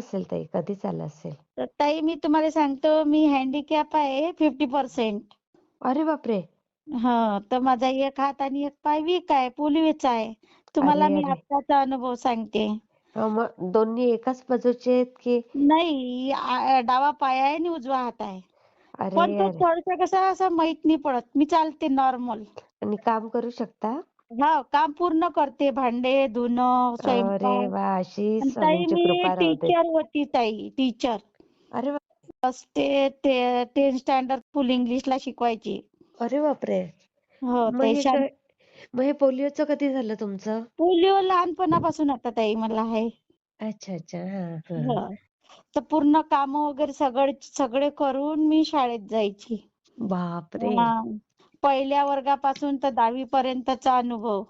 असेल ताई? कधीच आलं असेल? तर ताई मी तुम्हाला सांगतो मी हँडिकॅप आहे फिफ्टी पर्सेंट अरे बापरे! हा तर माझा एक हात आणि एक पाय वीक आहे पोलिओचा आहे. तुम्हाला अरे मी अरे. आत्ताचा अनुभव सांगते. मग दोन्ही एकाच बाजूचे आहेत की? नाही आ- डावा पाय आहे आणि उजवा हात आहे. अरे पण तो अरे. थोडासा कसा असा माहीत नाही पडत. मी चालते नॉर्मल आणि काम करू शकता? हा काम पूर्ण करते भांडे धुणं अरे स्वयंपाक वा अशी आणि ताई स्वामींची मी कृपा राहू दे. टीचर होती ताई टीचर अरे वा. फर्स्ट ते टेन स्टँडर्ड फुल इंग्लिशला शिकवायची. अरे बापरे. हो मग हे शां मग हे पोलिओचं कधी झालं तुमचं? पोलिओ लहानपणापासून आता ताई मला आहे. अच्छा अच्छा. हा हा. हो. तर पूर्ण काम वगैरे सगळे सगळे करून मी शाळेत जायची. बापरे. हा. पहिल्या वर्गापासून तर दहावी पर्यंतचा अनुभव.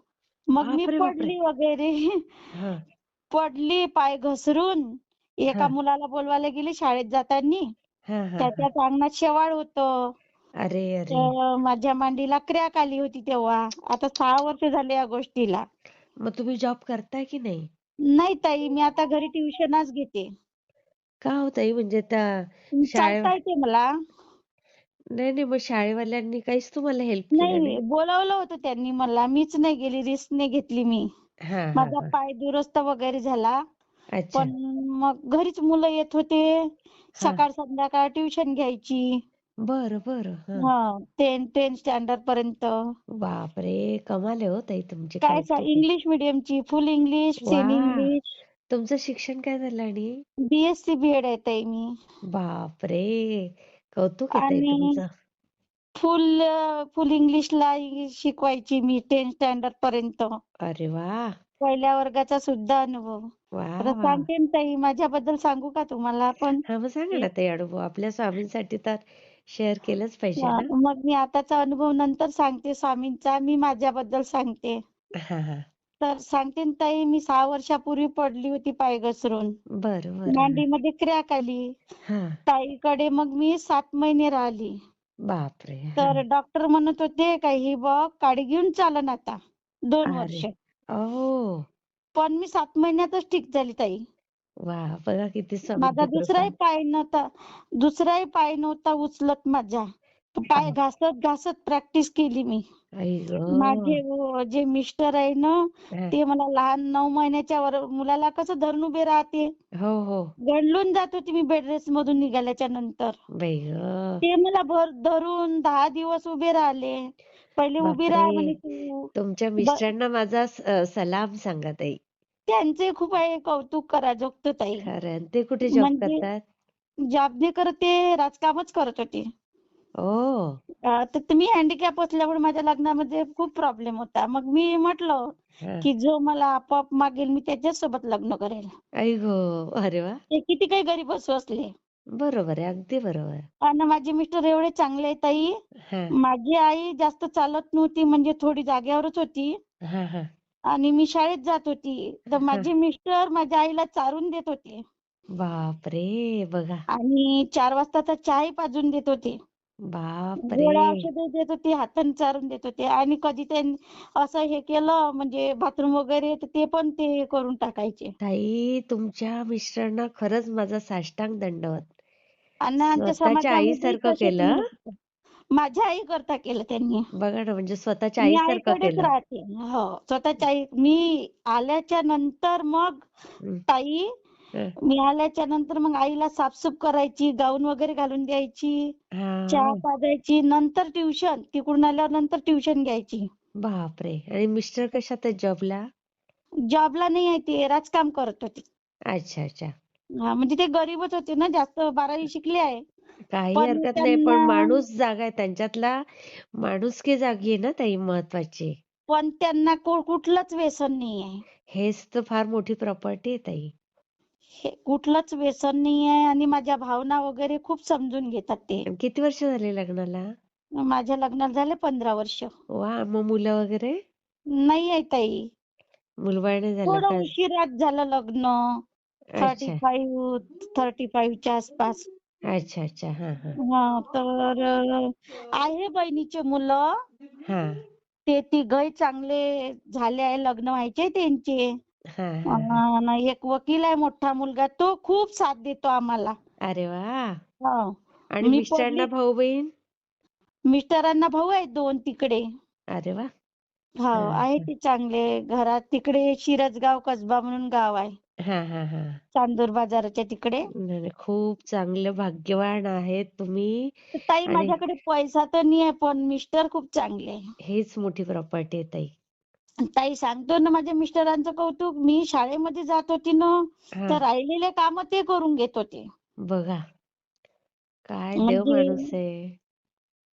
मग मी बापरे बापरे. पडली वगैरे. हा. पडली पाय घसरून. एका मुलाला बोलवायला गेली शाळेत जाताना. हा हा हा. त्याच्या अंगणात शेवाळ होतं. अरे अरे. तर माझ्या मांडीला क्रॅक आली होती तेव्हा. आता सहा वर्ष झाले या गोष्टीला. मग तुम्ही जॉब करताय की नाही? नाही ताई मी आता घरी ट्युशनच घेते. का हो ताई? म्हणजे त्या शाळे चालता येते मला. नाही नाही मग शाळेवाल्यांनी काहीच तुम्हाला हेल्प केलं नाही नाही? बोलावलं होतं त्यांनी मला. मीच नाही गेली रिस्क नाही घेतली मी. हा हा माझा हा. पाय दुरुस्त वगैरे झाला. अच्छा. पण मग घरीच मुलं येत होते. हा. सकाळ संध्याकाळ ट्युशन घ्यायची. बरं बरं हा. हा टेन टेन स्टँडर्ड पर्यंत. बापरे! कमाल आहे हो ताई तुमची काय सा- इंग्लिश मिडियमची फुल इंग्लिश सेमी इंग्लिश तुमचं शिक्षण काय झालं आणि? बीएससी बीएड आहे ताई मी. बापरे! कौतुक आहे ताई आणि तुमचं. फुल फुल इंग्लिशला शिकवायची मी टेन स्टँडर्ड पर्यंत. अरे वा. पहिल्या वर्गाचा सुद्धा अनुभव. वा. आता वा सांगते ना ताई माझ्याबद्दल सांगू का तुम्हाला पण? हा मग सांगा ना ताई अनुभव. आपल्या स्वामींसाठी तर शेअर केलंच पाहिजे हा, ना? मग मी आताचा अनुभव नंतर सांगते स्वामींचा. मी माझ्याबद्दल सांगते. हा हा. तर सांगते ना ताई मी सहा वर्षापूर्वी पडली होती पाय घसरून बरं बरं. मांडीमध्ये क्रॅक आली. हा. ताईकडे मग मी सात महिने राहिली. बापरे हा. तर डॉक्टर म्हणत होते का ही बघ काडी घेऊन चालन आता दोन वर्ष. ओ पण मी सात महिन्यातच ठीक झाली ताई. वा बघा किती माझा कृपा दुसराही पाय नव्हता दुसराही पाय नव्हता उचलत माझा पाय हा. घासत घासत प्रॅक्टिस केली मी. आई माझे ग जे मिस्टर आहे ना हा. ते मला लहान नऊ महिन्याच्या वर मुलाला कसं धरून उभे राहते. हो हो. गंडलून जात होती मी बेड मधून निघाल्याच्या नंतर. बाई ग. ते मला भर धरून दहा दिवस उभे राहिले. पहिले उभी राहा बापरे. म्हणे तू. तुमच्या ब- मिस्टरांना माझा स- अ, सलाम सांगा ताई. त्यांचे खूप आहे कौतुक करा जोगतं ताई. खरं. ते कुठे जॉब म्हणजे करतात? जॉब नाही करत ते राजकामच करत होते. ओ. तर तुम्ही हँडिकॅप असल्यामुळे माझ्या लग्नामध्ये खूप प्रॉब्लेम होता. मग मी म्हटलं हा. की जो मला आपोआप मागेल मी त्याच्याच लग्न करेल. आई गो. अरे वा. ते किती काही गरीब असू असले. बरोबर आहे. अगदी बरोबर आणि माझे मिस्टर एवढे चांगले आहेत ताई. हा. माझी आई जास्त चालत नव्हती म्हणजे थोडी जाग्यावरच होती. हा हा. आणि मी शाळेत जात होती. तर हा. माझे मिस्टर माझ्या आईला चारून देत होते. बापरे! बघा. आणि चार वाजताचा चहाही पाजून देत होते. बापरे! गोळ्या औषधे देत होते हाताने चारून देत होते आणि कधी त्यांनी असं हे केलं म्हणजे बाथरूम वगैरे तर ते पण ते करून टाकायचे. ताई तुमच्या मिस्टरांना खरंच माझा साष्टांग दंडवत आणि आमच्या स्वतःच्या समाजामध्ये आईसारखं तसेच केलं. माझ्या आई करता केलं त्यांनी. बघा ना म्हणजे स्वतःच्या मी आईसारखं आईकडेच केलं. राहते. हो स्वतःच्या आई मी आल्याच्यानंतर मग हं, ताई मी आल्याच्यानंतर मग आईला साफसूफ करायची गाऊन वगैरे घालून द्यायची चहा पाजायची नंतर ट्युशन तिकडून आल्यावर नंतर ट्युशन घ्यायची. बापरे! आणि मिस्टर कशात जॉबला? जॉबला नाही आहे ते राजकाम करत होते. अच्छा अच्छा. हा म्हणजे ते गरीबच होते ना जास्त बारावी शिकले आहे. काही पण हरकत नाही पण त्यांना माणूस जागा आहे त्यांच्यातला माणुसकी जागी आहे ना ताई महत्वाची. पण त्यांना कु- कुठलंच व्यसन नाही आहे हेच तर फार मोठी प्रॉपर्टी आहे ताई. हे कुठलंच व्यसन नाही आहे आणि माझ्या भावना वगैरे खूप समजून घेतात ते. किती वर्ष झाले लग्नाला? माझ्या लग्नाला झाले पंधरा वर्ष. वा मग मुलं वगैरे? नाही आहे ताई. मुलबाळ नाही झालं थोडं का? उशिरात झालं लग्न. थर्टी अच्छा. फाईव्ह थर्टी फाईव्हच्या आसपास. अच्छा अच्छा. हा हा. हा तर अं, आहे बहिणीचे मुलं. हा. ते तिघही चांगले झाले आहे लग्न व्हायचे त्यांचे. आणि एक वकील आहे मोठा मुलगा तो खूप साथ देतो आम्हाला अरे वाह! हो आणि मी मिस्टरांना पब्लिक भाऊ-बहीण? मिस्टरांना भाऊ आहेत दोन तिकडे अरे वाह! हो आहे. ते चांगले घरात तिकडे शिरसगाव कसबा म्हणून गाव आहे हां, हां, हां. चांदूर बाजाराच्या तिकडे नाही, नाही. खूप चांगलं भाग्यवान आहेत तुम्ही तर ताई आणि माझ्याकडे पैसा तर नाही आहे पण मिस्टर खूप चांगले आहे. हेच मोठी प्रॉपर्टी आहे ताई. ताई सांगतो ना माझ्या मिस्टरांचं कौतुक मी शाळेमध्ये जात होती ना तर. राहिलेले काम ते करून घेत होते बघा. काय देव म्हणजे माणूस आहे.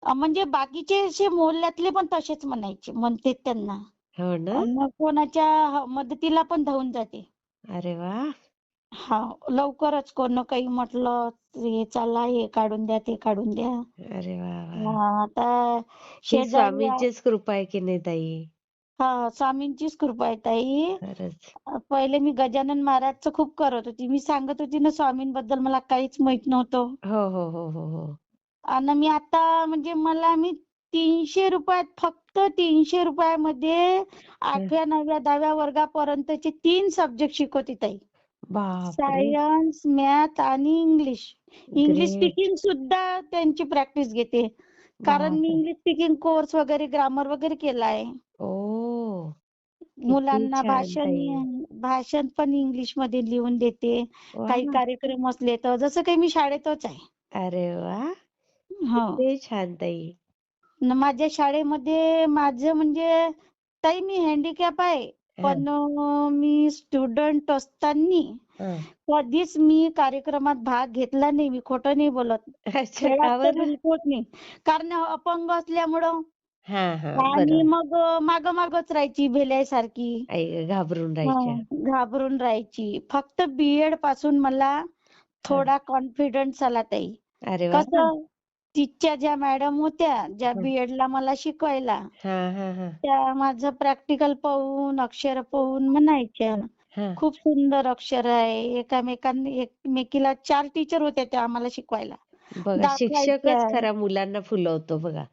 अ, म्हणजे बाकीचे असे मोहल्ल्यातले पण तसेच म्हणायचे म्हणते त्यांना हो ना? कोणाच्या ह- मदतीला पण धावून जाते अरे वाह! हा लवकरच कोण काही म्हटलं हे चला हे काढून द्या ते काढून द्या अरे वाह, वाह! हा, आता ही शेजारी स्वामींचीच कृपा आहे की नाही ताई? हा स्वामींचीच कृपा आहे ताई खरंच. पहिले मी गजानन महाराजचं खूप करत होती मी सांगत होती ना स्वामींबद्दल मला काहीच माहीत नव्हतं हो, हो, हो, हो, हो. आणि मी आता म्हणजे मला मी तीनशे रुपयात फक्त तीनशे रुपयामध्ये हं. आठव्या नवव्या दहाव्या वर्गापर्यंतचे तीन सब्जेक्ट शिकवते ताई बापरे! सायन्स मॅथ आणि इंग्लिश इंग्लिश. स्पीकिंग सुद्धा त्यांची प्रॅक्टिस घेते कारण मी बापरे! इंग्लिश स्पीकिंग कोर्स वगैरे ग्रामर वगैरे केला आहे ओह! मुलांना भाषण. भाषण पण इंग्लिशमध्ये लिहून देते काही! कार्यक्रम असले तर जसं काही मी शाळेतच आहे अरे वाह! हो छान ताई. माझ्या शाळेमध्ये माझं म्हणजे ताई मी हँडिकॅप आहे पण मी स्टुडंट असताना. कधीच मी कार्यक्रमात भाग घेतला नाही मी खोटं नाही बोलत नाही कारण अपंग असल्यामुळं हां, हां. आणि बरं. मग माग मागच राहायची भेल्यासारखी आई घाबरून हा, राहायच्या. घाबरून राहायची फक्त बीएडपासून मला हां. थोडा कॉन्फिडन्स आला ताई अरे वाह! कसं तिथच्या ज्या मॅडम होत्या ज्या हं. बीएड ला मला शिकवायला हां, हां, हां. त्या माझं प्रॅक्टिकल पाहून अक्षर पाहून म्हणायच्या हां. खूप सुंदर अक्षर आहे एकामेकांनी एकमेकीला चार टीचर होत्या त्या आम्हाला शिकवायला बघा शिक्षकच दाखवायच्या खरा मुलांना फुलवतो बघा.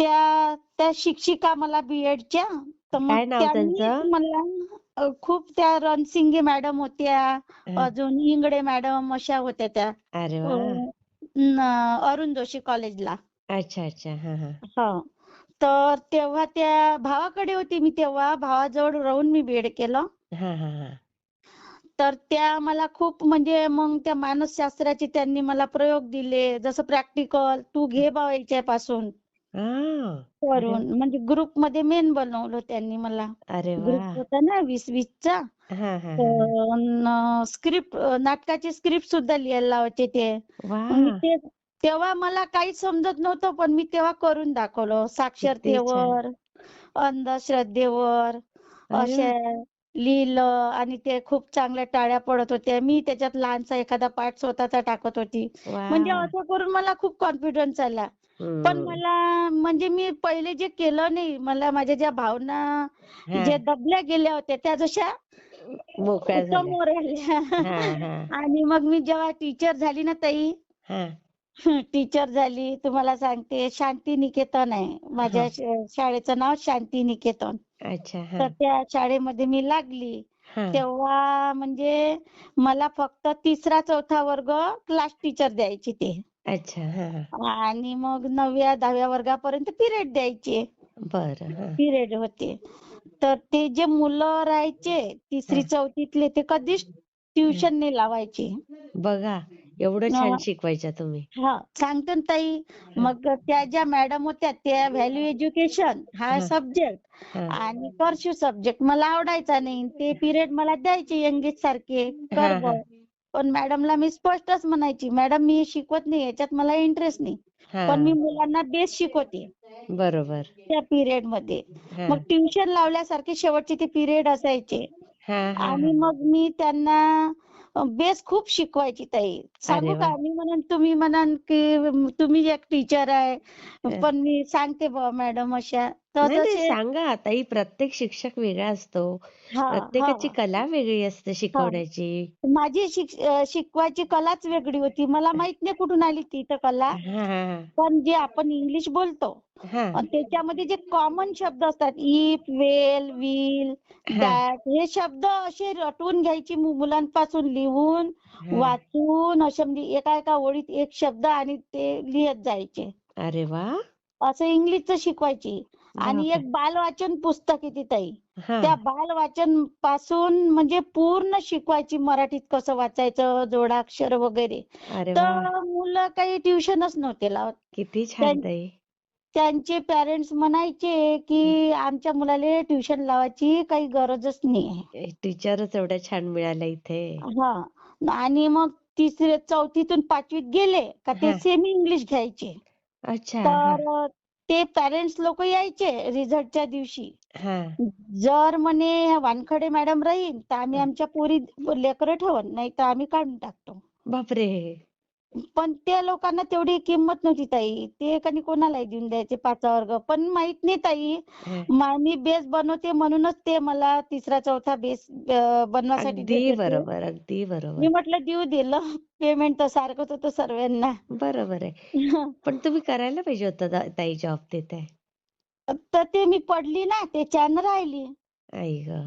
त्या त्या शिक्षिका मला बीएडच्या तर मग नाव त्यांचं? मला अ, खूप त्या रणसिंगे मॅडम होत्या हां. अजून इंगडे मॅडम अशा होत्या त्या अरे अ, वाह! न- अरुण जोशी कॉलेजला अच्छा, अच्छा. हां, हां. हो तर तेव्हा त्या भावाकडे होती मी तेव्हा भावाजवळ राहून मी बीएड केलं हां, हां, हां. तर त्या मला खूप म्हणजे मग त्या मानसशास्त्राचे त्यांनी मला प्रयोग दिले जसं प्रॅक्टिकल तू घे बा याच्यापासून हां. अरे करून म्हणजे ग्रुपमध्ये मेन बनवलं त्यांनी मला अरे ग्रुप वाह! होता ना वीस वीसचा हां, हां, हां, हां. तर स्क्रिप्ट नाटकाची स्क्रिप्ट सुद्धा लिहायला लावायचे ते मग मी वाह! ते तेव्हा मला काही समजत नव्हतं पण मी तेव्हा करून दाखवलं किती छान. साक्षरतेवर अंधश्रद्धेवर अरे अशा वाह! लिहिलं आणि ते खूप चांगल्या टाळ्या पडत होत्या मी त्याच्यात लहानसा एखादा पार्ट स्वतःचा टाकत होती म्हणजे वाह! असं करून मला खूप कॉन्फिडन्स आला पण. मला म्हणजे मी पहिले जे केलं नाही मला माझ्या ज्या भावना ज्या. दबल्या गेल्या होत्या त्या जशा मोकळ्या झाल्या. समोर आल्या हां, हां. आणि मग मी जेव्हा टीचर झाली ना ताई हां. टीचर झाली तुम्हाला सांगते शांती निकेतन आहे माझ्या हां. श- शाळेचं नाव शांती निकेतन अच्छा. तर. त्या शाळेमध्ये मी लागली हां. तेव्हा म्हणजे मला फक्त तिसरा चौथा वर्ग क्लास टीचर द्यायची ते अच्छा. हां, हां. आणि मग नवव्या दहाव्या वर्गापर्यंत पिरियड द्यायचे बरं. हां. पिरियड होते तर ते जे मुलं राहायचे तिसरी हां. चौथीतले ते कधीच हां. ट्युशन नाही लावायचे बघा एवढं छान शिकवायच्या तुम्ही. हा सांगते ना ताई हां. मग त्या ज्या मॅडम होत्या त्या व्हॅल्यू एज्युकेशन हा हां. सब्जेक्ट हां. आणि कर्स्यू सब्जेक्ट मला आवडायचा नाही ते पिरियड मला द्यायचे इंग्लिश सारखे कर हां, हां. पण मॅडमला मी स्पष्टच म्हणायची मॅडम मी हे शिकवत नाही याच्यात मला इंटरेस्ट नाही पण मी. मुलांना बेस शिकवते बरोबर. त्या पिरियडमध्ये. मग ट्युशन लावल्यासारखे शेवटचे ते पिरियड असायचे आणि. मग मी त्यांना बेस खूप शिकवायची ताई सांगू का! मी म्हणन तुम्ही म्हणाल की तुम्ही एक टीचर आहे. पण मी सांगते बुवा मॅडम अशा तर नाही सांगा ताई प्रत्येक शिक्षक वेगळा असतो. हा प्रत्येकाची हा. कला वेगळी असते हा. शिकवण्याची. माझी शिक अ, शिकवायची कलाच वेगळी होती. मला माहीत नाही कुठून आली ती तर कला. हा हा पण जे आपण इंग्लिश बोलतो हा. त्याच्यामध्ये जे कॉमन शब्द असतात इफ वेल विल हा. दॅट हे शब्द असे रटवून घ्यायची मु- मुलांपासून लिहून हा. वाचून असे म्हणजे एका एका ओळीत एक शब्द आणि ते लिहत जायचे. अरे वा! असं इंग्लिशचं शिकवायची. आणि एक बालवाचन पुस्तक आहे ताई. त्या बालवाचनपासून म्हणजे पूर्ण शिकवायची मराठीत कसं वाचायचं जोडाक्षर वगैरे. तर मुलं काही ट्युशनच नव्हते लावत. किती छान ताई. त्यांचे पॅरेंट्स म्हणायचे की आमच्या मुलाला ट्युशन लावायची काही गरजच नाही टीचरच एवढ्या छान मिळाल्या इथे. हा. आणि मग तिसरे चौथीतून पाचवीत गेले का ते सेमी इंग्लिश घ्यायचे. अच्छा तर ते पॅरेंट्स लोक यायचे रिझल्टच्या दिवशी. हा. जर म्हणे वानखडे मॅडम राहील तर आम्ही आमच्या पोरी लेकरं ठेवत नाही तर आम्ही काढून टाकतो. बापरे! पण त्या लोकांना तेवढी किंमत नव्हती ताई. ते कधी कोणालाही देऊन द्यायचे पाचा वर्ग. पण माहीत नाही ताई. मा- मी बेस बनवते म्हणूनच ते मला तिसरा चौथा बेस बनवासाठी देत अगदी होते. बरोबर अगदी मी बरोबर म्हटलं देऊ दिलं. पेमेंट तर सारखंच होतं सर्वांना. बरोबर आहे. पण तुम्ही करायला पाहिजे होतं दा- ताई जॉब तिथे तर ते मी पडली ना त्याच्यानं राहिली. आई ग.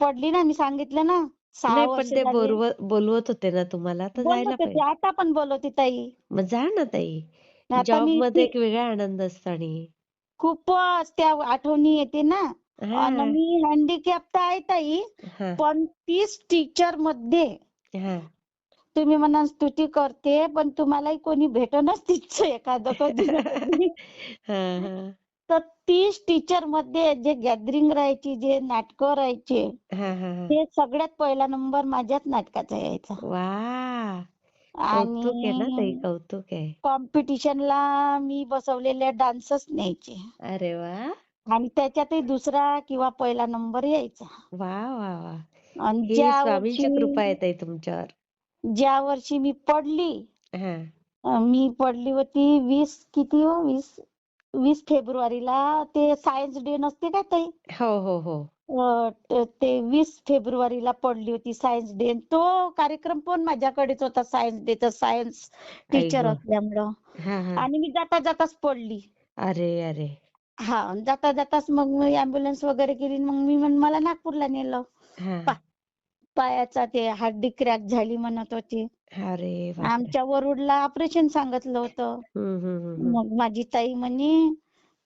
पडली ना मी सांगितलं ना. सहा नाही पण वर्ष ते झाली. बोलवत बोलवत होते ना तुम्हाला तर जायला बोलवते पाहिजे आता पण बोलवते ताई. मग जा ना ताई. आता जॉब मी मध्ये ती- एक वेगळा आनंद असतो आणि. खूपच त्या आठवणी येते ना. हा. आणि मी हँडिकॅप तर आहे ताई हा. पण तीच टीचरमध्ये हा. तुम्ही म्हणा स्तुती करते पण तुम्हालाही कोणी भेटनच तिचं एखादं कधी ना कधी. हा हा. तर तीच टीचरमध्ये जे गॅदरिंग राहायची जे नाटकं राहायचे ते सगळ्यात पहिला नंबर माझ्याच नाटकाचा यायचा. वा. आणि कौतुक आहे कॉम्पिटिशनला मी बसवलेल्या डान्सच न्यायचे. अरे वा. आणि त्याच्यातही दुसरा किंवा पहिला नंबर यायचा. वा वा वा. आणि ज्या कृपा वर्षी ताई तुमच्यावर. ज्या वर्षी मी पडली हा. मी पडली होती वीस किती हो? वीस वीस फेब्रुवारीला ते सायन्स डे नसते का ताई? हो हो हो. अं, त- वीस फेब्रुवारीला पडली होती सायन्स डे तो कार्यक्रम पण माझ्याकडेच होता सायन्स डे तर सायन्स आई टीचर ग. असल्यामुळं. हा हा. आणि मी जाता जाताच पडली. अरे अरे. हा जाता जाताच मग मी अँब्युलन्स वगैरे केली मग मी म्हण मला नागपूरला नेलं. हा. पा- पायाचा ते हड्डी क्रॅक झाली म्हणत होती. अरे बापरे. आमच्या वरुडला ऑपरेशन सांगितलं होतं. हम्म हम्म हम्म हम्म. मग माझी ताई म्हणे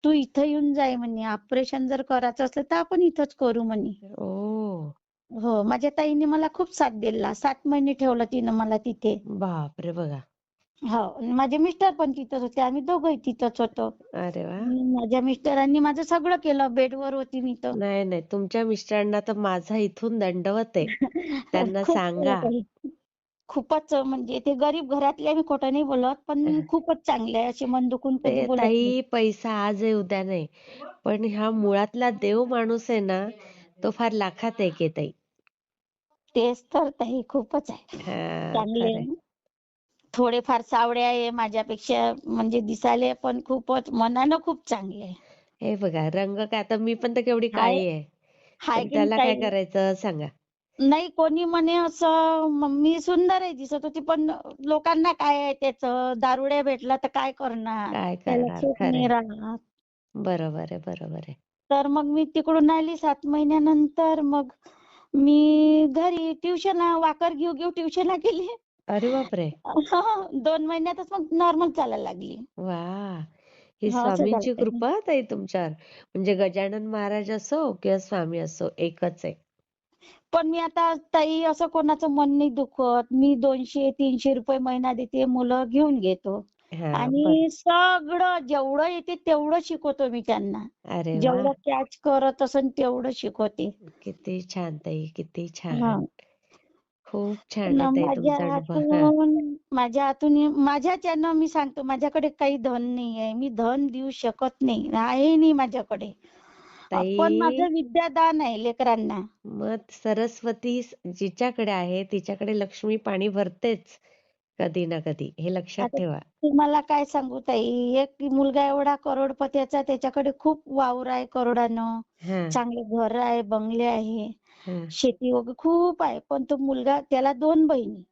तू इथं येऊन जाय म्हणे. ऑपरेशन जर करायचं असलं तर आपण इथंच करू म्हणे. ओ. हो माझ्या ताईने मला खूप साथ दिला. सात महिने ठेवलं तिनं मला तिथे. बापरे बघा. हो आणि माझे मिस्टर पण तिथंच होते. आम्ही दोघंही तिथंच होतो. अरे वा. आणि माझ्या मिस्टरांनी माझं सगळं केलं. बेडवर होती मी तर. नाही नाही. तुमच्या मिस्टरांना तर माझा इथून दंडवत आहे. त्यांना खूप सांगा. खूपच म्हणजे ते गरीब घरातले मी खोटं नाही बोलत पण खूपच चांगले आहे असे मन दुखून कधी ते बोलत नाही. ताई पैसा आज आहे उद्या नाही. पण हा मुळातला देव माणूस आहे ना तो फार लाखात एक आहे ताई. तेच तर ताई खूपच आहे. हा चांगले खरंय थोडेफार सावळे आहे माझ्यापेक्षा म्हणजे दिसायला पण खूपच मनानं खूप चांगले आहे. हे बघा रंग काय आता मी पण तर केवढी हाय काळी आहे. हाय पण की त्याला काय ताई? करायचं सांगा. नाही कोणी म्हणे असं मम्मी सुंदर आहे दिसत होती पण लोकांना काय आहे त्याचं? दारुड्या भेटला तर काय करणार? काय त्याला करणार? सुख नाही खरंय राहत बरोबर आहे बरोबर आहे. तर मग मी तिकडून आली सात महिन्यानंतर. मग मी घरी ट्युशन वाकर घेऊ घेऊ ट्युशन गेली. अरे बापरे! दोन महिन्यातच मग नॉर्मल चालायला लागली. वा! ही हा असं स्वामींची झालं कृपा ताई तुमच्यावर. म्हणजे गजानन महाराज असो किंवा स्वामी असो एकच आहे. पण मी आता ताई असं कोणाचं मन नाही दुखत. मी दोनशे तीनशे रुपये महिना देते मुलं घेऊन घेतो. हा बर. आणि सगळं जेवढं येते तेवढं शिकवतो मी त्यांना. अरे वा. जेवढं कॅच करत असन तेवढं शिकवते. किती छान ताई किती हा. छान खूप छान न आहे तुमचा माझ्या अनुभव. हा. हातून माझ्या हातून माझ्याच्यानं मी सांगतो माझ्याकडे काही धन नाही आहे मी धन देऊ शकत नाही. आहे नाही माझ्याकडे. पण माझं विद्यादान आहे लेकरांना. मग सरस्वती जिच्याकडे आहे तिच्याकडे लक्ष्मी पाणी भरतेच कधी ना कधी. हे लक्षात ठेवा. तुम्हाला काय सांगू ताई? एक मुलगा एवढा करोडपतीचा त्याच्याकडे खूप वावर आहे करोडानं. चांगले घर आहे बंगले आहे. शेती वगैरे खूप आहे. पण तो मुलगा त्याला दोन बहिणी.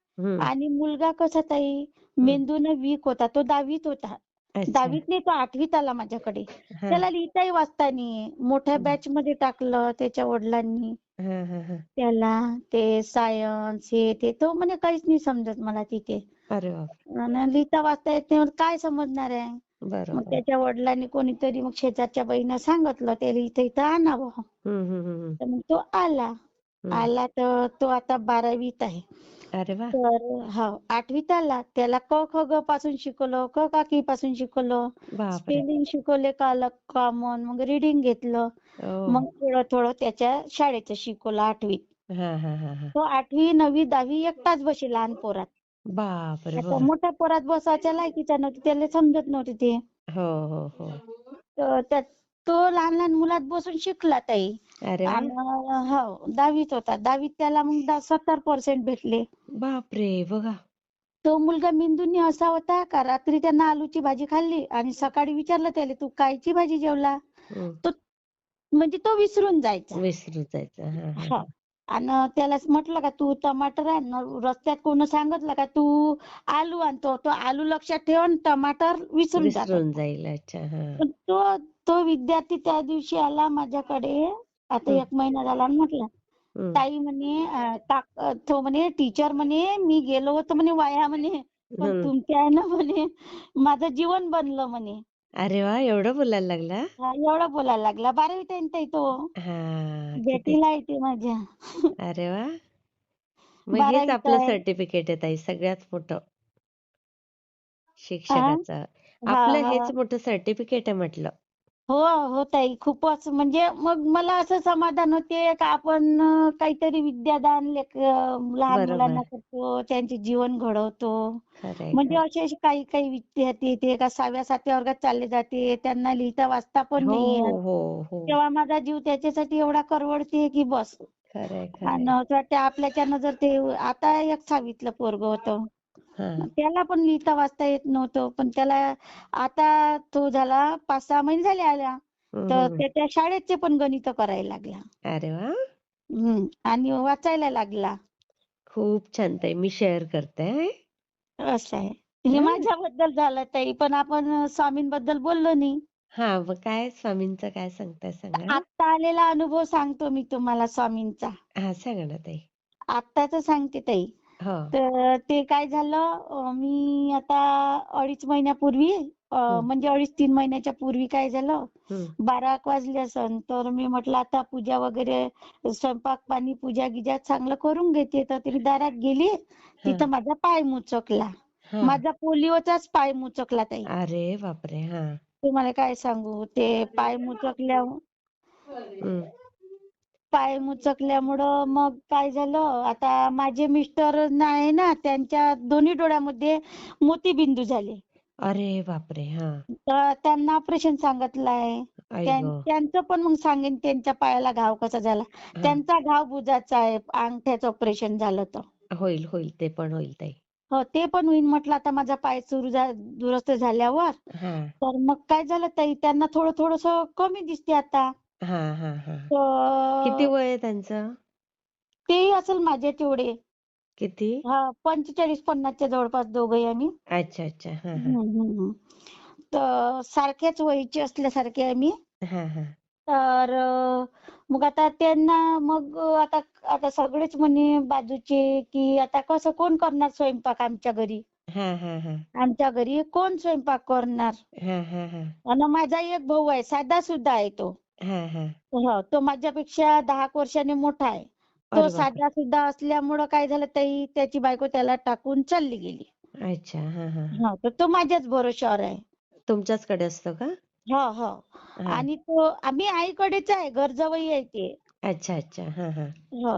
आणि मुलगा कसा ताई? मेंदूने वीक होता तो दहावीत होता. दहावीत नाही तो आठवीत आला माझ्याकडे. त्याला लिहिताही वाचता नाही मोठ्या. बॅच मध्ये टाकलं त्याच्या वडिलांनी. त्याला ते सायन्स हे ते तो म्हणे काहीच नाही समजत मला तिथे. लिहिता वाचता येत नाही. काय समजणार आहे? मग त्याच्या वडिलांनी कोणीतरी मग शेजारच्या बाईनं सांगितलं त्याला इथं इथं आणावं तर मग तो आला. आला तर तो आता बारावीत आहे. अरे वा. तर हो आठवीत आला त्याला क ख ग पासून शिकवलं क काकी पासून शिकवलं? बापरे. स्पेलिंग शिकवले काल कॉमन मग रिडिंग घेतलं. ओ. मग थोडं थोडं त्याच्या शाळेचं शिकवलं आठवीत हा हा हा हा. तो आठवी नववी दहावी एकटाच बसे लहान पोरात. बापरे आता मोठ्या पोरात बसायच्या लायकीचा नव्हती त्याला समजत नव्हते ते. हो हो हो. तर त्या- तो लहान लहान मुलात बसून शिकला ताई. अरे वा. आणि हो दहावीत होता. दहावीत त्याला मग सत्तर पर्सेंट भेटले. बापरे बघा. तो मुलगा मेंदूनी असा होता का रात्री त्यानं आलूची भाजी खाल्ली आणि सकाळी विचारलं त्याला तू कायची भाजी जेवला? हम्म. म्हणजे तो विसरून जायचा. विसरून जायचं. हा हा. हा. आणि त्याला म्हटलं का तू टमाटर आण न रस्त्यात कोण सांगितलं का तू आलू आणतो तो आलू लक्षात ठेव आणि टमाटर विसरून विसरून जाईल अच्छा हा तो तो विद्यार्थी त्या दिवशी आला माझ्याकडे आता. एक महिना झाला म्हटलं. ताई म्हणे तो म्हणे टीचर म्हणे मी गेलो होतो म्हणे वाया म्हणे पण. तुमच्या आहे ना म्हणे माझं जीवन बनलं म्हणे अरे वा! एवढं बोलायला लागला? हा, एवढं बोलायला लागला. बारावीत आहे ना ताई तो. हा किती येते माझ्या. अरे वा! मग हेच आपलं आहे. सर्टिफिकेट आहे ताई सगळ्यात मोठं. शिक्षकाचं हा, आपलं हा. हेच मोठं सर्टिफिकेट आहे म्हटलं. हो हो ताई खूपच म्हणजे मग मला असं समाधान होते का आपण अं, काहीतरी विद्यादान लेक अं, लहान बरोबर. मुलांना करतो त्यांचे जीवन घडवतो खरंय म्हणजे खरंय. असे असे काही काही विद्यार्थी येते का सहाव्या सातव्या वर्गात चालले जाते त्यांना लिहिता वाचता पण हो नाही येत. हो हो तेव्हा माझा जीव त्याच्यासाठी एवढा करवडते की बस खरंय आणि खरंय असं वाटते आपल्याच्यानं जर ते आता एक सहावीतलं पोरग होतं त्याला पण लिहिता वाचता येत नव्हतं. पण त्याला आता तो झाला पाच सहा महिने झाले आल्या हम्म, तर. त्याच्या शाळेचे पण गणित करायला लागला. अरे वा. हम्म आणि वाचायला लागला. खूप छान ताई. मी शेअर करते. असं आहे. हे. माझ्याबद्दल झालं ताई पण आपण स्वामींबद्दल बोललो नाही. हा मग काय स्वामींचं काय सांगताय सांगा. आता आलेला अनुभव सांगतो मी तुम्हाला स्वामींचा. हा सांगा ना ताई. आत्ताच सांगते ताई. तर ते काय झालं मी आता अडीच महिन्यापूर्वी. म्हणजे अडीच तीन महिन्याच्या पूर्वी काय झालं. बारा एक वाजले असन तर मी म्हटलं आता पूजा वगैरे स्वयंपाक पाणी पूजा गिजा चांगलं करून घेते तर मी दारात गेली तिथं माझा पाय मुचकला हा. माझा पोलिओचाच पाय मुचकला ताई अरे बापरे हा तुम्हाला काय सांगू ते पाय मुचकल्या. पाय मुचकल्यामुळं मग काय झालं? आता माझे मिस्टर नाही ना त्यांच्या दोन्ही डोळ्यामध्ये मोतीबिंदू झाले. अरे बापरे हा. तर त्यांना ऑपरेशन सांगितलं आहे. आई त्यां- गं. त्यांचं पण मग सांगेन त्यांच्या पायाला घाव कसा झाला. त्यांचा घाव बुजाचा आहे अंगठ्याचं ऑपरेशन झालं तर. होईल होईल ते पण होईल ताई. हो ते पण होईल म्हटलं आता माझा पाय सुरू झा- दुरुस्त झाल्यावर. हा. तर मग काय झालं ताई? त्यांना थोडं थोडस कमी दिसते आता. हा हा हा. तर किती वय आहे त्यांचं? तेही असेल माझ्या तेवढे. किती? हा पंचेचाळीस पन्नासच्या जवळपास दोघंही आम्ही. अच्छा अच्छा. हा. तर सारख्याच वयाचे असल्यासारखे आम्ही. हा हा. हा तर अं, मग आता त्यांना मग आता आता सगळेच म्हणे बाजूचे की आता कसं कोण करणार स्वयंपाक आमच्या घरी? हा हा हा. आमच्या घरी कोण स्वयंपाक करणार? हा हा हा. आणि माझा एक भाऊ आहे साधा सुद्धा आहे तो. हा हा. हो तो माझ्यापेक्षा दहा एक वर्षाने मोठा आहे. तो अरे बापरे. साधा सुद्धा असल्यामुळं काय झालं ताई त्याची बायको त्याला टाकून चालली गेली. अच्छा हा हा हा. तर तो माझ्याच भरोश्यावर आहे. तुमच्याचकडे असतो का? हो हो. हा. आणि तो आम्ही आईकडेच आहे घर जवळ आहे ते अच्छा अच्छा. हा हा. हो.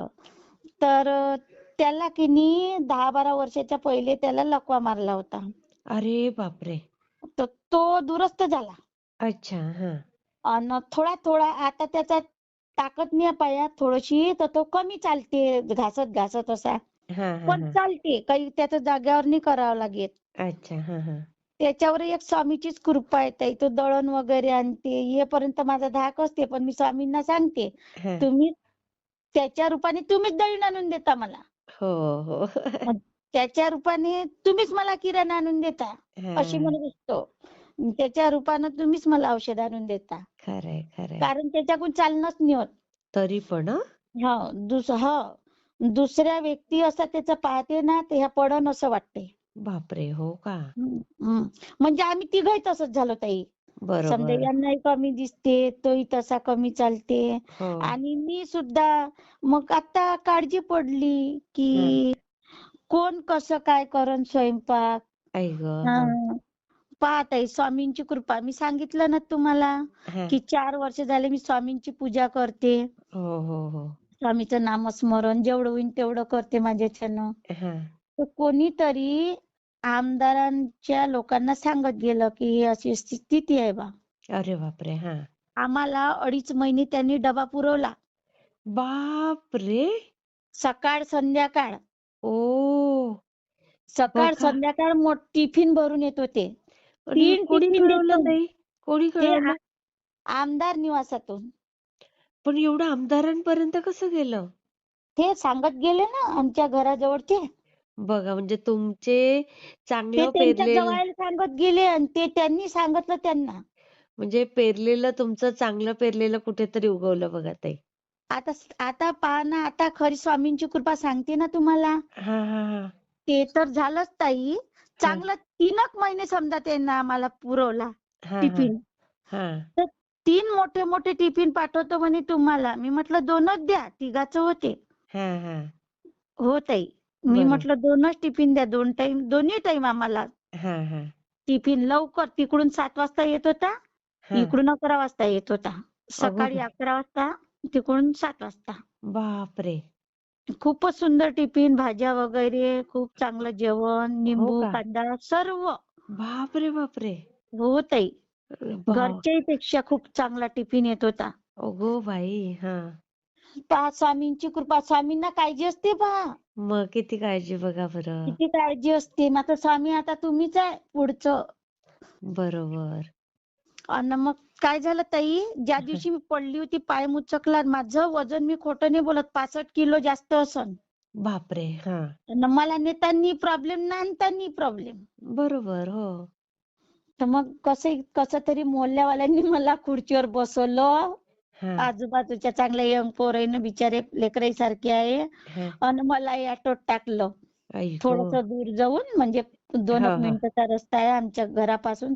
तर अं, त्याला की नी दहा बारा वर्षाच्या पहिले त्याला लकवा मारला होता. अरे बापरे! तर तो दुरुस्त झाला. अच्छा हा. आणि थोडा थोडा आता त्याचा ताकद नाही पायात थोडीशी तर तो कमी चालते घासत घासत असा. पण चालते काही त्याचं जाग्यावर नाही करावं लागेल. अच्छा हा हा. त्याच्यावर एक स्वामीचीच कृपा आहे ताई. तो दळण वगैरे आणते येपर्यंत माझा धाक असते पण मी स्वामींना सांगते तुम्ही त्याच्या रूपाने तुम्हीच दळण आणून देता मला. हो हो. त्याच्या रूपाने तुम्हीच मला किराणा आणून देता अशी म्हणत असतो त्याच्या रूपानं तुम्हीच मला औषध आणून देता. खरंय खरंय. कारण त्याच्याकडून चालणंच नाही होत तरी पण हं? हो दुस हो. दुसऱ्या व्यक्ती असं त्याचं पाहते ना ते ह्या पडन असं वाटते बापरे हो का. म्हणजे आम्ही तिघही तसंच झालो ताई. समजा बरोबर यांनाही कमी दिसते तोही तसा कमी चालते. हो. आणि मी सुद्धा मग आता काळजी पडली की कोण कसं काय करण स्वयंपाक? आई ग पाहत आहे स्वामींची कृपा. मी सांगितलं ना तुम्हाला. की चार वर्ष झाले मी स्वामींची पूजा करते. हो हो हो. स्वामीचं नामस्मरण जेवढं होईल तेवढं करते माझ्याच्यानं तर कोणीतरी आमदारांच्या लोकांना सांगत गेलं की ही अशी स्थिती आहे बा. अरे बापरे हा. आम्हाला अडीच महिने त्यांनी डबा पुरवला. बापरे! सकाळ संध्याकाळ. ओ! सकाळ. संध्याकाळ मोठ टिफिन भरून येत होते. तीन कोणी टिफिन कळवलं देतो. ताई कोणी ते कळवलं? आ- आमदार निवासातून. पण एवढं आमदारांपर्यंत कसं गेलं? ते सांगत गेले ना आमच्या घराजवळचे. बघा म्हणजे तुमचे ते चांगलं त्यांच्या पेरलेलं जवळ सांगत गेले आणि ते त्यांनी सांगितलं त्यांना. म्हणजे पेरलेलं तुमचं चांगलं पेरलेलं कुठेतरी उगवलं बघा ताई. आता आता पहा ना आता खरी स्वामींची कृपा सांगते ना तुम्हाला. हा हा हा. ते तर झालंच ताई. चांगलं तीनक महिने समजा त्यांना आम्हाला पुरवला हा टिफिन. हा. तीन मोठे मोठे टिफिन पाठवतो म्हणे तुम्हाला. मी म्हटलं दोनच द्या तिघाचं होते. हा हा. हो ताई मी बरं. म्हटलं दोनच टिफिन द्या दोन टाइम दोन्ही टाइम आम्हाला. हा हा. टिफिन लवकर तिकडून सात वाजता येत होता हा. इकडून अकरा वाजता येत होता. सकाळी. अकरा वाजता तिकडून सात वाजता. बापरे. खूपच सुंदर टिफिन भाज्या वगैरे खूप चांगलं जेवण निंबू हो का? कांदा सर्व. बापरे बापरे. हो ताई. घरच्याही पेक्षा खूप चांगला टिफिन येत होता. अगो बाई हा. पहा स्वामींची कृपा स्वामींना काळजी असते पहा मग किती काळजी बघा बरं. किती काळजी असते. आता स्वामी आता तुम्हीच आहे पुढचं. बरोबर. अन मग काय झालं ताई? ज्या दिवशी मी पडली होती पाय मुचकला माझं वजन मी खोटं नाही बोलत पासष्ट किलो जास्त असन. बापरे हा. मला नेतानी प्रॉब्लेम ना आणतानी प्रॉब्लेम बरोबर हो. तर मग कसं कसं तरी मोहल्ल्यावाल्यांनी मला खुर्चीवर बसवलं. हा. आजूबाजूच्या चांगल्या यंग पोरांना बिचारे लेकराई सारखे आहे. हा. आणि मला ऑटोत टाकलं. आई थोडस दूर जाऊन म्हणजे दोन हा, एक हा. मिनिटाचा रस्ता आहे आमच्या घरापासून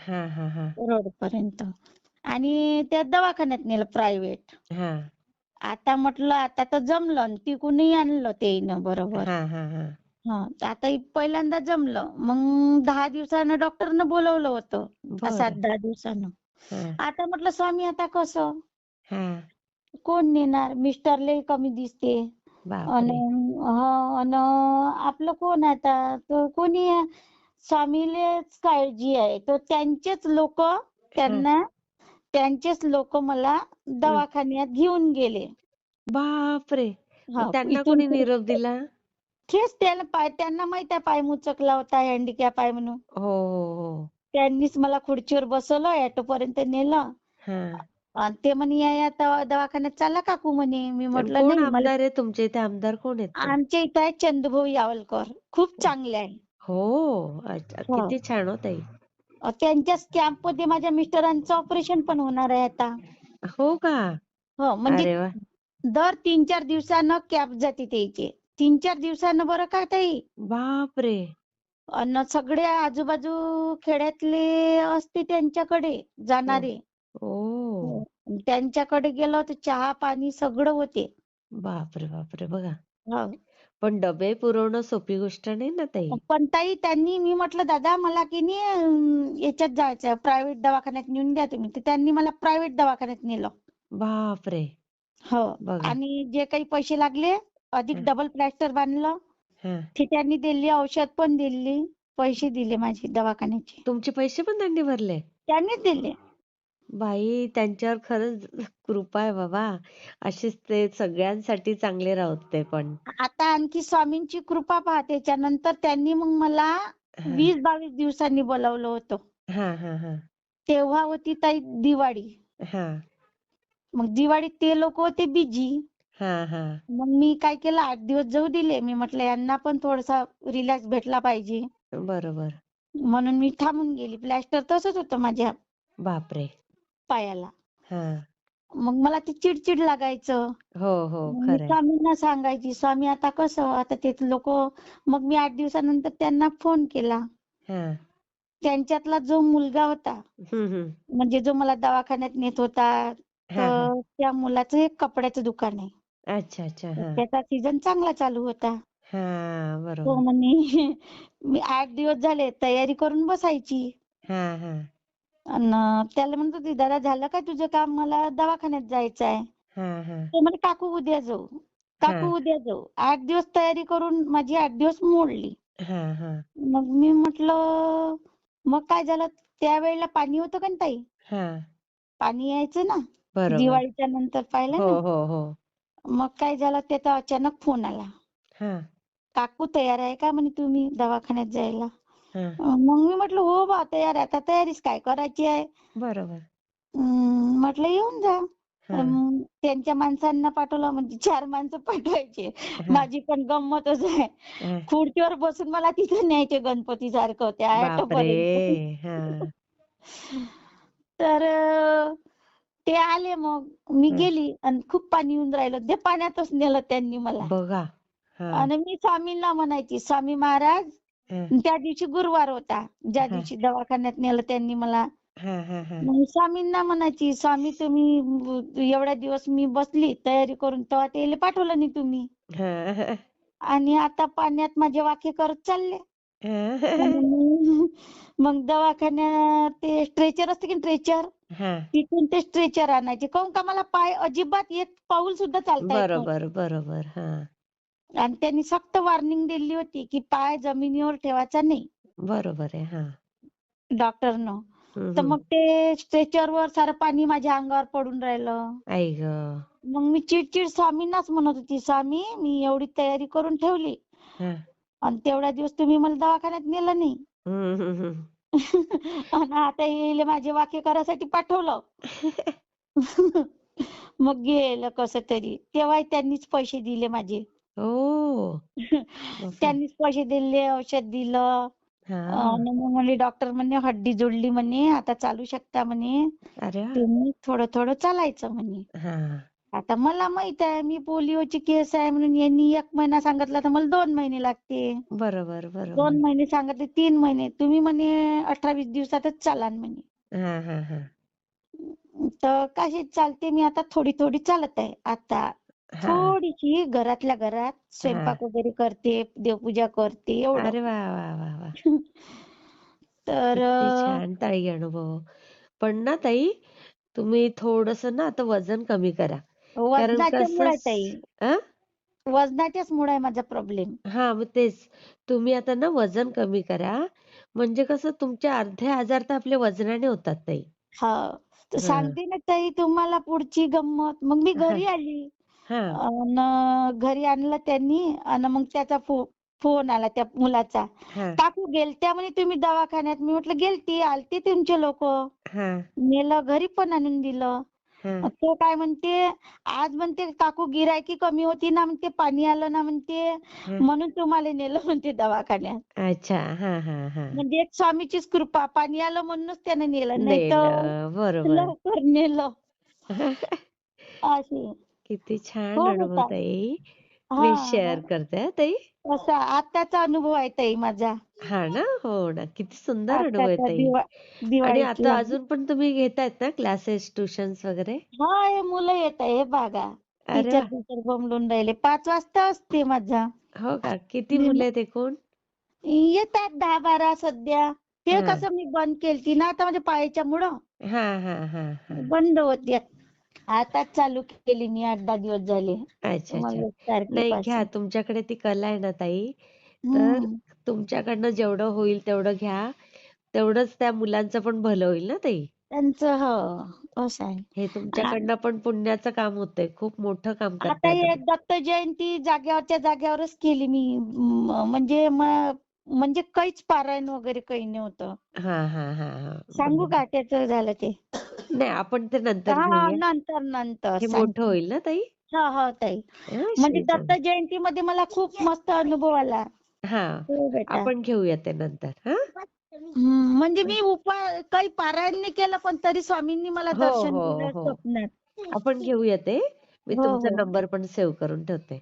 हा हा हा. रोड पर्यंत आणि त्या दवाखान्यात नेलं प्रायव्हेट हा. आता म्हटलं आता तर जमलं आणि तिकूनही आणलं ते बरोबर. हा हा हा. हा तर आता पहिल्यांदा जमलं. मग दहा दिवसानं डॉक्टरनं बोलवलं होतं. सात बरं. दहा दिवसानं. हा. आता म्हटलं स्वामी आता कसं? हा. कोण नेणार? मिस्टरले कमी दिसते. बापरे. हा अन आपलं कोण आता? तर कोणी स्वामीलेच काळजी आहे तर त्यांचेच लोक त्यांना त्यांचेच लोक मला दवाखान्यात घेऊन गेले. बापरे! हा, त्यांना कोणी निरोप दिला? तेच त्याला पाय त्यांना माहीत आहे पाय मुचकला होता हँडिकॅप आहे म्हणून. हो हो हो. त्यांनीच मला खुर्चीवर बसवलं ऑटो पर्यंत नेलं. हा. आणि ते म्हणे या या दवा- दवाखान्यात चला काकू म्हणे. मी म्हटलं कोण नाही मला आमदार आहे? तुमच्या इथे आमदार कोण आहेत? ते? आमच्या इथं आहे चंदभाऊ यावलकर. खूप चांगले आहे. हो. अच्छा हो. किती छान हो ताई. अ, त्यांच्याच कॅम्पमध्ये माझ्या मिस्टरांचं ऑपरेशन पण होणार आहे आता. हो का? हो म्हणजे अरे वा. दर तीन चार दिवसानं कॅब जाते त्याचे. तीन चार दिवसानं बरं का ताई? बापरे! अन सगळे आजूबाजू खेड्यातले असते त्यांच्याकडे जाणारे. ओ त्यांच्याकडे गेलो तर चहा पाणी सगळं होते. बापरे बापरे. बघा. हो. पण डबे पुरवणं सोपी गोष्ट नाही ना ताई? पण ताई त्यांनी मी म्हटलं दादा मला की नाही अं, याच्यात जायचं प्रायव्हेट दवाखान्यात नेऊन द्या तुम्ही. तर त्यांनी मला प्रायव्हेट दवाखान्यात नेलं. बापरे. हो. बघा. आणि जे काही पैसे लागले अधिक हं. डबल प्लॅस्टर बांधलं. हा. ते त्यांनी दिली औषध पण दिली पैसे दिले माझे दवाखान्याचे. तुमचे पैसे पण त्यांनी भरले? त्यांनीच दिले. बाई त्यांच्यावर खरंच कृपा आहे बाबा. अशीच ते सगळ्यांसाठी चांगले राहोत ते पण. आता आणखी स्वामींची कृपा पहा त्याच्यानंतर त्यांनी मग मला वीस बावीस दिवसांनी बोलावलं होतं. हा हा हा. तेव्हा होती ताई दिवाळी. हा. मग दिवाळीत ते लोक होते बिजी हा हा. मग मी काय केलं? आठ दिवस जाऊ दिले. मी म्हटलं यांना पण थोडासा रिलॅक्स भेटला पाहिजे. बरोबर. म्हणून मी थांबून गेली. प्लॅस्टर तसंच होतं माझ्या. बापरे. पायाला. मग मला ते चिडचिड लागायचं. हो हो स्वामींना सांगायची स्वामी आता कसं आता ते लोक मग मी आठ दिवसानंतर त्यांना फोन केला. त्यांच्यातला जो मुलगा होता म्हणजे जो मला दवाखान्यात नेत होता तर त्या मुलाचं एक कपड्याचं दुकान आहे. अच्छा अच्छा त्याचा सीझन चांगला चालू होता. तो म्हणे मी आठ दिवस झाले तयारी करून बसायची. त्याला म्हणत होती दादा झालं काय तुझं काम? मला दवाखान्यात जायचं आहे हा हा. तो म्हणे काकू उद्या जाऊ. काकू हा. उद्या जाऊ. आठ दिवस तयारी करून माझी आठ दिवस मोडली. हा हा. मग मी म्हटलं मग काय झालं? त्यावेळेला पाणी होतं का ताई? हा. पाणी यायचं ना? दिवाळीच्या नंतर पाहिलं हो ना? हो हो मग काय झालं? त्याचा अचानक फोन आला. हा. काकू तयार आहे का? म्हणे तुम्ही दवाखान्यात जायला. हा मग मी म्हटलं हो बा तयार आता तयारीच काय करायची आहे? बरोबर. म्हटलं येऊन जा. त्यांच्या माणसांना पाठवलं म्हणजे चार माणसं पाठवायचे. माझी पण गंमतच आहे. खुर्चीवर बसून मला तिथे न्यायचे गणपती सारखं त्या हा. तर ते आले मग. मी. गेली आणि खूप पाणी येऊन राहिलं. ते पाण्यातच नेलं त्यांनी मला. बघा. आणि मी स्वामींना म्हणायची स्वामी महाराज त्या दिवशी गुरुवार होता. ज्या. दिवशी दवाखान्यात नेलं त्यांनी मला. हा हा हा. मग स्वामींना म्हणायची स्वामी तुम्ही एवढ्या दिवस मी बसली तयारी करून तेव्हा त्याला पाठवलं नाही तुम्ही. आणि आता पाण्यात माझे वाके करत चालले. मग दवाखान्यात ते स्ट्रेचर असते की स्ट्रेचर हा. तिथून ते स्ट्रेचर आणायचे. काहून का मला पाय अजिबात एक पाऊल सुद्धा चालता येत. बरोबर बरोबर. आणि त्यांनी सक्त वॉर्निंग दिली होती की पाय जमिनीवर ठेवायचा नाही. बरोबर आहे हा. डॉक्टरनं. तर. मग ते स्ट्रेचरवर सारं पाणी माझ्या अंगावर पडून राहिलं. आई ग. मग मी चिडचिड स्वामींनाच म्हणत होती स्वामी मी एवढी तयारी करून ठेवली. हा. आणि तेवढ्या दिवस तुम्ही मला दवाखान्यात नेलं नाही. हम्म, हम्म, हम्म. आणि आता येईल माझे वाक्य करायसाठी पाठवलं. मग गेलं कसं तरी. तेव्हा त्यांनीच पैसे दिले माझे. ओ बापरे. त्यांनीच पैसे दिले औषध दिलं. हा. आणि मग म्हणले डॉक्टर म्हणे हड्डी जोडली म्हणे आता चालू शकता म्हणे. अरे वा. तुम्ही थोडं थोडं चालायचं म्हणे. हा. आता मला माहीत आहे मी पोलिओची केस आहे म्हणून यांनी एक महिना सांगितला तर मला दोन महिने लागते. बरोबर बरोबर. दोन महिने सांगितले तीन महिने. तुम्ही म्हणे अठरा वीस दिवसातच चालान म्हणे. हा हा हा. तर कशी चालते मी आता थोडी थोडी चालत आहे. आता हा. थोडीशी घरातल्या घरात स्वयंपाक वगैरे करते देवपूजा करते एवढं. अरे वा वा वा वा. तर किती छान ताई अनुभव. पण ना ताई तुम्ही थोडस ना आता वजन कमी करा. कारण वजनाच्या कसं मुळे ताई. अं? वजनाच्याच मुळे आहे माझा प्रॉब्लेम हा मग तेच. तुम्ही आता ना वजन कमी करा. म्हणजे कसं तुमचे अर्धे आजार तर आपल्या वजनाने होतात ताई. हा. तर हा. सांगते ना ताई तुम्हाला पुढची गंमत. मग मी घरी आली. हा. अन घरी आणलं त्यांनी आणि मग त्याचा फो फोन आला त्या मुलाचा. हा. काकू गेलत्या म्हणे तुम्ही दवाखान्यात. मी म्हटलं गेलती आलते तुमचे लोक. हा. नेलं घरी पण आणून दिलं. हा. तो काय म्हणते आज म्हणते काकू गिरायकी कमी होती ना म्हणते पाणी आलं ना म्हणते. हा. म्हणून तुम्हाला नेलं म्हणते दवाखान्यात. अच्छा. हा हा हा. म्हणजे एक स्वामीचीच कृपा पाणी आलं म्हणूनच त्याने नेलं. नाही तर नेलं. बरोबर. लवकर नेलं. अशी. किती छान हो अनुभव बेटा. ताई. हा मी शेअर करते हा ताई. असा आताचा अनुभव आहे ताई माझा. हा ना? हो ना. किती सुंदर अनुभव आहे ताई. दिवा आणि दिवाळीतला आता अजून पण तुम्ही घेतायत ना क्लासेस ट्युशन्स वगैरे? हा हे मुलं येत आहे हे बघा. अरे टीचर वा. टीचर बोंबलून राहिले. पाच वाजता असते माझा. हो का? किती मुलं आहेत एकूण? येतात दहा बारा सध्या. ते हा. कसं मी बंद केलती ना आता माझ्या पायाच्या मुळं हा हा हा हा. बंद होती आता चालू केली मी आठ दहा दिवस झाले. अच्छा मग अच्छा. नाही घ्या तुमच्याकडे ती कला आहे ना ताई तर. तुमच्याकडनं जेवढं होईल तेवढं घ्या. तेवढंच त्या मुलांचं पण भलं होईल ना ताई? त्यांचं हो असं आहे. हे तुमच्याकडनं पण पुण्याचं काम होतंय खूप मोठं काम आता दत्त जयंती जाग्यावरच्या जाग्यावरच केली मी म- म्हणजे म- म्हणजे काहीच पारायण वगैरे काही नव्हतं. हा हा हा हा. सांगू का त्याचं झालं ते? नाही आपण ते नंतर हा घेऊया. नंतर नंतर हे मोठं सांगते होईल ना ताई? हो हो ताई. हा, म्हणजे दत्त स्वामी. जयंतीमध्ये मला खूप मस्त अनुभव आला. हा हो बेटा. आपण घेऊया ते नंतर हा? हम्म, म्हणजे मी उपाय काही पारायण नाही केलं पण तरी स्वामींनी मला हो दर्शन हो दिलं हो. स्वप्नात. आपण घेऊया ते. मी हो तुमचा हो. नंबर पण सेव्ह करून ठेवते.